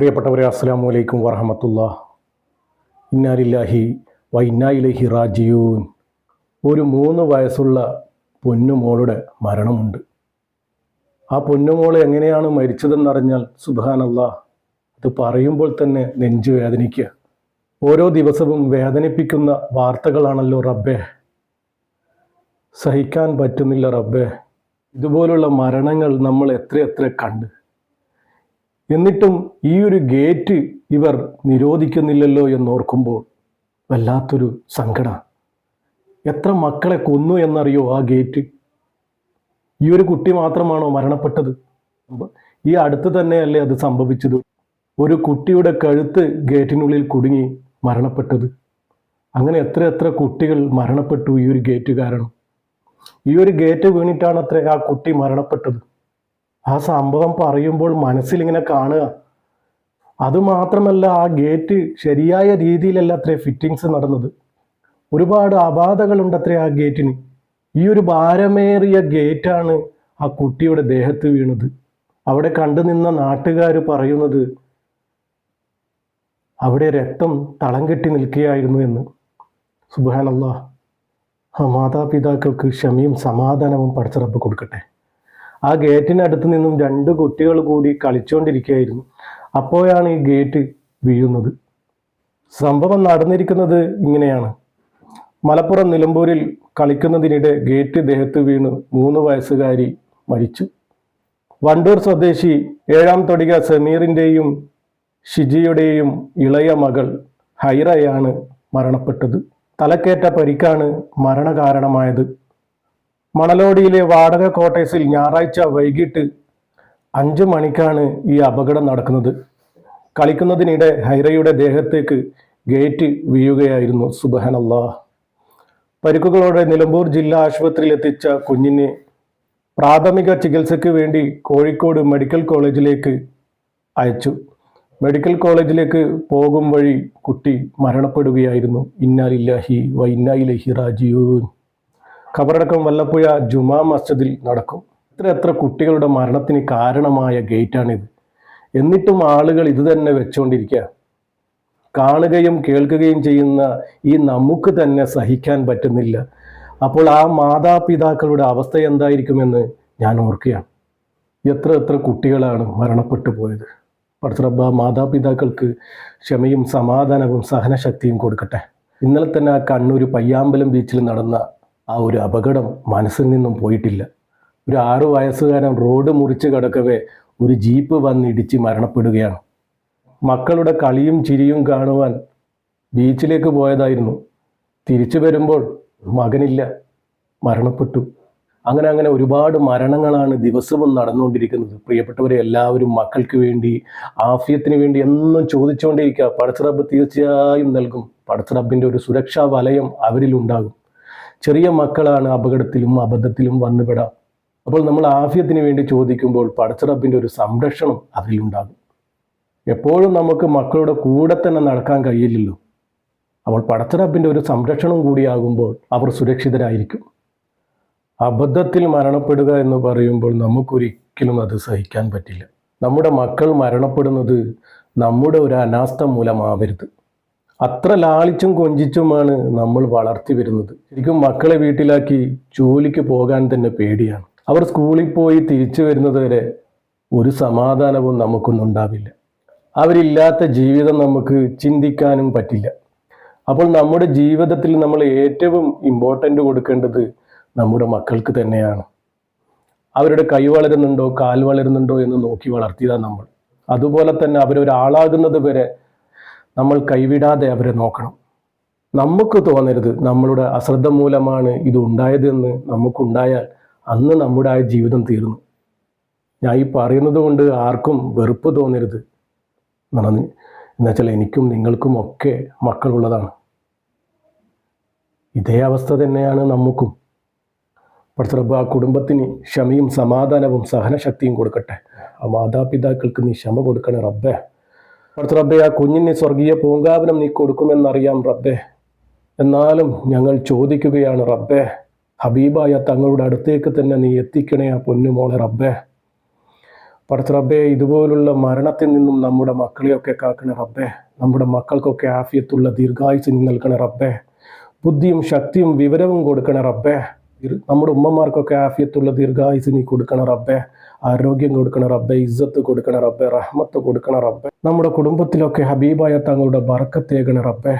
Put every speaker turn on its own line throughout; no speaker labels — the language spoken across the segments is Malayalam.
പ്രിയപ്പെട്ടവരെ അസ്സാം വലൈക്കും വറഹമത്തുള്ള. ഇന്നാലില്ലാഹി വൈനായിലഹി റാജിയൂൻ ഒരു മൂന്ന് വയസ്സുള്ള പൊന്നുമോളുടെ മരണമുണ്ട്. ആ പൊന്നുമോൾ എങ്ങനെയാണ് മരിച്ചതെന്നറിഞ്ഞാൽ സുബാനല്ല അത് പറയുമ്പോൾ തന്നെ നെഞ്ചു വേദനിക്കുക. ഓരോ ദിവസവും വേദനിപ്പിക്കുന്ന വാർത്തകളാണല്ലോ റബ്ബേ. സഹിക്കാൻ പറ്റുന്നില്ല റബ്ബേ. ഇതുപോലുള്ള മരണങ്ങൾ നമ്മൾ എത്രയെത്ര കണ്ട്. എന്നിട്ടും ഈ ഒരു ഗേറ്റ് ഇവർ നിരോധിക്കുന്നില്ലല്ലോ എന്നോർക്കുമ്പോൾ വല്ലാത്തൊരു സങ്കടം. എത്ര മക്കളെ കൊന്നു എന്നറിയോ ആ ഗേറ്റ്? ഈ ഒരു കുട്ടി മാത്രമാണോ മരണപ്പെട്ടത്? ഈ അടുത്ത് തന്നെയല്ലേ അത് സംഭവിച്ചത്. ഒരു കുട്ടിയുടെ കഴുത്ത് ഗേറ്റിനുള്ളിൽ കുടുങ്ങി മരണപ്പെട്ടത്. അങ്ങനെ എത്ര എത്ര കുട്ടികൾ മരണപ്പെട്ടു ഈ ഒരു ഗേറ്റ് കാരണം. ഈ ഒരു ഗേറ്റ് വീണിട്ടാണ് അത്ര ആ കുട്ടി മരണപ്പെട്ടത്. ആ സംഭവം പറയുമ്പോൾ മനസ്സിലിങ്ങനെ കാണുക. അതുമാത്രമല്ല ആ ഗേറ്റ് ശരിയായ രീതിയിലല്ല അത്രേ ഫിറ്റിങ്സ് നടന്നത്. ഒരുപാട് അപാധകളുണ്ട് അത്രേ ആ ഗേറ്റിന്. ഈ ഒരു ഭാരമേറിയ ഗേറ്റാണ് ആ കുട്ടിയുടെ ദേഹത്ത് വീണത്. അവിടെ കണ്ടു നിന്ന നാട്ടുകാർ പറയുന്നത് അവിടെ രക്തം തളം കെട്ടി നിൽക്കുകയായിരുന്നു എന്ന്. സുബാനല്ല മാതാപിതാക്കൾക്ക് ക്ഷമയും സമാധാനവും പഠിച്ചറപ്പ് കൊടുക്കട്ടെ. ആ ഗേറ്റിനടുത്ത് നിന്നും രണ്ട് കുട്ടികൾ കൂടി കളിച്ചുകൊണ്ടിരിക്കുകയായിരുന്നു അപ്പോഴാണ് ഈ ഗേറ്റ് വീഴുന്നത്. സംഭവം നടന്നിരിക്കുന്നത് ഇങ്ങനെയാണ്. മലപ്പുറം നിലമ്പൂരിൽ കളിക്കുന്നതിനിടെ ഗേറ്റ് ദേഹത്ത് വീണ് മൂന്ന് വയസ്സുകാരി മരിച്ചു. വണ്ടൂർ സ്വദേശി ഏഴാം തൊടിക സമീറിന്റെയും ഷിജിയുടെയും ഇളയ മകൾ ഹൈറയാണ് മരണപ്പെട്ടത്. തലക്കേറ്റ പരിക്കാണ് മരണകാരണമായത്. മണലോടിയിലെ വാടക കോട്ടേഴ്സിൽ ഞായറാഴ്ച വൈകിട്ട് അഞ്ച് മണിക്കാണ് ഈ അപകടം നടക്കുന്നത്. കളിക്കുന്നതിനിടെ ഹൈറയുടെ ദേഹത്തേക്ക് ഗേറ്റ് വീഴുകയായിരുന്നു. സുബഹനല്ലാ. പരിക്കുകളോടെ നിലമ്പൂർ ജില്ലാ ആശുപത്രിയിൽ എത്തിച്ച കുഞ്ഞിനെ പ്രാഥമിക ചികിത്സയ്ക്ക് വേണ്ടി കോഴിക്കോട് മെഡിക്കൽ കോളേജിലേക്ക് അയച്ചു. മെഡിക്കൽ കോളേജിലേക്ക് പോകും വഴി കുട്ടി മരണപ്പെടുകയായിരുന്നു. ഇന്നാലില്ലാഹി വ ഇന്നായിലഹി റാജിയൂൻ ഖബറടക്കം വല്ലപ്പുഴ ജുമാ മസ്ജിദിൽ നടക്കും. എത്ര എത്ര കുട്ടികളുടെ മരണത്തിന് കാരണമായ ഗേറ്റാണിത്. എന്നിട്ടും ആളുകൾ ഇത് തന്നെ വെച്ചുകൊണ്ടിരിക്കുക കാണുകയും കേൾക്കുകയും ചെയ്യുന്ന ഈ നമുക്ക് തന്നെ സഹിക്കാൻ പറ്റുന്നില്ല. അപ്പോൾ ആ മാതാപിതാക്കളുടെ അവസ്ഥ എന്തായിരിക്കുമെന്ന് ഞാൻ ഓർക്കുകയാണ്. എത്ര എത്ര കുട്ടികളാണ് മരണപ്പെട്ടു പോയത്. പടത്തറബ മാതാപിതാക്കൾക്ക് ക്ഷമയും സമാധാനവും സഹനശക്തിയും കൊടുക്കട്ടെ. ഇന്നലെ തന്നെ ആ കണ്ണൂർ പയ്യാമ്പലം ബീച്ചിൽ നടന്ന ആ ഒരു അപകടം മനസ്സിൽ നിന്നും പോയിട്ടില്ല. ഒരു ആറു വയസ്സുകാരൻ റോഡ് മുറിച്ച് കിടക്കവേ ഒരു ജീപ്പ് വന്നിടിച്ച് മരണപ്പെടുകയാണ്. മക്കളുടെ കളിയും ചിരിയും കാണുവാൻ ബീച്ചിലേക്ക് പോയതായിരുന്നു. തിരിച്ചു വരുമ്പോൾ മകനില്ല മരണപ്പെട്ടു. അങ്ങനെ അങ്ങനെ ഒരുപാട് മരണങ്ങളാണ് ദിവസവും നടന്നുകൊണ്ടിരിക്കുന്നത്. പ്രിയപ്പെട്ടവരെ എല്ലാവരും മക്കൾക്ക് വേണ്ടി ആഫിയത്തിന് വേണ്ടി എന്നും ചോദിച്ചുകൊണ്ടിരിക്കുക പടച്ചറബ് തീർച്ചയായും നൽകും. പടച്ചറബിന്റെ ഒരു സുരക്ഷാ വലയം അവരിലുണ്ടാകും. ചെറിയ മക്കളാണ് അപകടത്തിലും അബദ്ധത്തിലും വന്നുപെടാം. അപ്പോൾ നമ്മൾ ആഫ്യത്തിന് വേണ്ടി ചോദിക്കുമ്പോൾ പടച്ചറബിന്റെ ഒരു സംരക്ഷണം അതിലുണ്ടാകും. എപ്പോഴും നമുക്ക് മക്കളുടെ കൂടെ തന്നെ നടക്കാൻ കഴിയില്ലല്ലോ. അപ്പോൾ പടച്ചറബിന്റെ ഒരു സംരക്ഷണം കൂടിയാകുമ്പോൾ അവർ സുരക്ഷിതരായിരിക്കും. അബദ്ധത്തിൽ മരണപ്പെടുക എന്ന് പറയുമ്പോൾ നമുക്കൊരിക്കലും അത് സഹിക്കാൻ പറ്റില്ല. നമ്മുടെ മക്കൾ മരണപ്പെടുന്നത് നമ്മുടെ ഒരു അനാസ്ഥ മൂലമാവരുത്. അത്ര ലാളിച്ചും കൊഞ്ചിച്ചുമാണ് നമ്മൾ വളർത്തി വരുന്നത്. ശരിക്കും മക്കളെ വീട്ടിലാക്കി ജോലിക്ക് പോകാൻ തന്നെ പേടിയാണ്. അവർ സ്കൂളിൽ പോയി തിരിച്ചു വരുന്നത് വരെ ഒരു സമാധാനവും നമുക്കൊന്നും ഉണ്ടാവില്ല. അവരില്ലാത്ത ജീവിതം നമുക്ക് ചിന്തിക്കാനും പറ്റില്ല. അപ്പോൾ നമ്മുടെ ജീവിതത്തിൽ നമ്മൾ ഏറ്റവും ഇമ്പോർട്ടന്റ് കൊടുക്കേണ്ടത് നമ്മുടെ മക്കൾക്ക് തന്നെയാണ്. അവരുടെ കൈ വളരുന്നുണ്ടോ കാൽ വളരുന്നുണ്ടോ എന്ന് നോക്കി വളർത്തിയതാണ് നമ്മൾ. അതുപോലെ തന്നെ അവരൊരാളാകുന്നത് വരെ നമ്മൾ കൈവിടാതെ അവരെ നോക്കണം. നമുക്ക് തോന്നരുത് നമ്മളുടെ അശ്രദ്ധ മൂലമാണ് ഇത് ഉണ്ടായതെന്ന് നമുക്കുണ്ടായാൽ അന്ന് നമ്മുടെ ആ ജീവിതം തീർന്നു. ഞാൻ ഈ പറയുന്നത് കൊണ്ട് ആർക്കും വെറുപ്പ് തോന്നരുത്. എന്നാണ് എന്നുവെച്ചാൽ എനിക്കും നിങ്ങൾക്കും ഒക്കെ മക്കളുള്ളതാണ്. ഇതേ അവസ്ഥ തന്നെയാണ് നമുക്കും. പ്രഭു ആ കുടുംബത്തിന് ക്ഷമയും സമാധാനവും സഹനശക്തിയും കൊടുക്കട്ടെ. ആ മാതാപിതാക്കൾക്ക് നീ ക്ഷമ കൊടുക്കണേ റബ്ബേ. പടത്തറബ്ബെ ആ കുഞ്ഞിനെ സ്വർഗീയ പൂങ്കാവനം നീ കൊടുക്കുമെന്നറിയാം റബ്ബെ. എന്നാലും ഞങ്ങൾ ചോദിക്കുകയാണ് റബ്ബെ ഹബീബായ തങ്ങളുടെ അടുത്തേക്ക് തന്നെ നീ എത്തിക്കണേ ആ പൊന്നുമോളെ റബ്ബെ. പടത്ത് റബ്ബെ ഇതുപോലുള്ള മരണത്തിൽ നിന്നും നമ്മുടെ മക്കളെയൊക്കെ കാക്കണേ റബ്ബെ. നമ്മുടെ മക്കൾക്കൊക്കെ ആഫിയത്തുള്ള ദീർഘായുസ് നീ നൽകണേ റബ്ബെ. ബുദ്ധിയും ശക്തിയും വിവരവും കൊടുക്കണേ റബ്ബേ. നമ്മുടെ ഉമ്മമാർക്കൊക്കെ ആഫിയത്തുള്ള ദീർഘായുസ് നീ കൊടുക്കണ റബ്ബേ. ആരോഗ്യം കൊടുക്കണ റബ്ബേ. ഇസ്സത്ത് കൊടുക്കണ റബ്ബേ. റഹ്മത്ത് കൊടുക്കണ റബ്ബേ. നമ്മുടെ കുടുംബത്തിലൊക്കെ ഹബീബായ തങ്ങളുടെ ബറക്കത്തേകണ റബ്ബേ.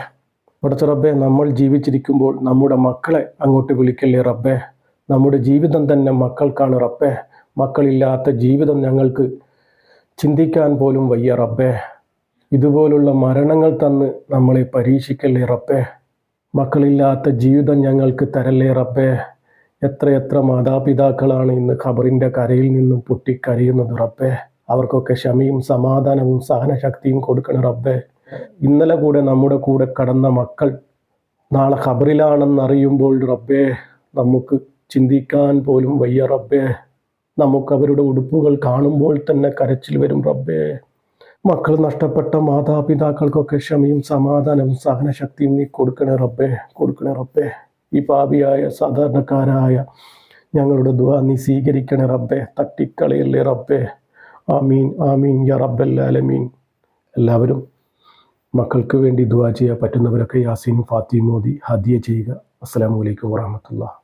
പഠിച്ച റബ്ബേ നമ്മൾ ജീവിച്ചിരിക്കുമ്പോൾ നമ്മുടെ മക്കളെ അങ്ങോട്ട് വിളിക്കല്ലേ റബ്ബേ. നമ്മുടെ ജീവിതം തന്നെ മക്കൾക്കാണ് റബ്ബേ. മക്കളില്ലാത്ത ജീവിതം ഞങ്ങൾക്ക് ചിന്തിക്കാൻ പോലും വയ്യ റബ്ബേ. ഇതുപോലുള്ള മരണങ്ങൾ തന്ന് നമ്മളെ പരീക്ഷിക്കല്ലേ റബ്ബേ. മക്കളില്ലാത്ത ജീവിതം ഞങ്ങൾക്ക് തരല്ലേ റബ്ബേ. എത്രയെത്ര മാതാപിതാക്കളാണ് ഇന്ന് ഖബറിന്റെ കരയിൽ നിന്നും പൊട്ടിക്കരയുന്നത് റബ്ബേ. അവർക്കൊക്കെ ക്ഷമയും സമാധാനവും സഹനശക്തിയും കൊടുക്കണം റബ്ബേ. ഇന്നലെ കൂടെ നമ്മുടെ കൂടെ കടന്ന മക്കൾ നാളെ ഖബറിലാണെന്നറിയുമ്പോൾ റബ്ബേ നമുക്ക് ചിന്തിക്കാൻ പോലും വയ്യ റബ്ബേ. നമുക്ക് അവരുടെ ഉടുപ്പുകൾ കാണുമ്പോൾ തന്നെ കരച്ചിൽ വരും റബ്ബേ. മക്കൾ നഷ്ടപ്പെട്ട മാതാപിതാക്കൾക്കൊക്കെ ക്ഷമയും സമാധാനവും സഹനശക്തിയും നീ കൊടുക്കണേ റബ്ബേ കൊടുക്കണേ റബ്ബേ. ഈ പാപിയായ സാധാരണക്കാരായ ഞങ്ങളുടെ ദുആ നീ സ്വീകരിക്കണേ റബ്ബേ തട്ടിക്കളയല്ലേ റബ്ബേ. ആമീൻ ആമീൻ യ റബ്ബല്ലാലമീൻ എല്ലാവരും മക്കൾക്ക് വേണ്ടി ദുവാ ചെയ്യാൻ പറ്റുന്നവരൊക്കെ യാസീൻ ഫാത്തിമോദി ഹദിയ ചെയ്യുക. അസ്സാം അലൈക്കും വറഹമത്തുള്ള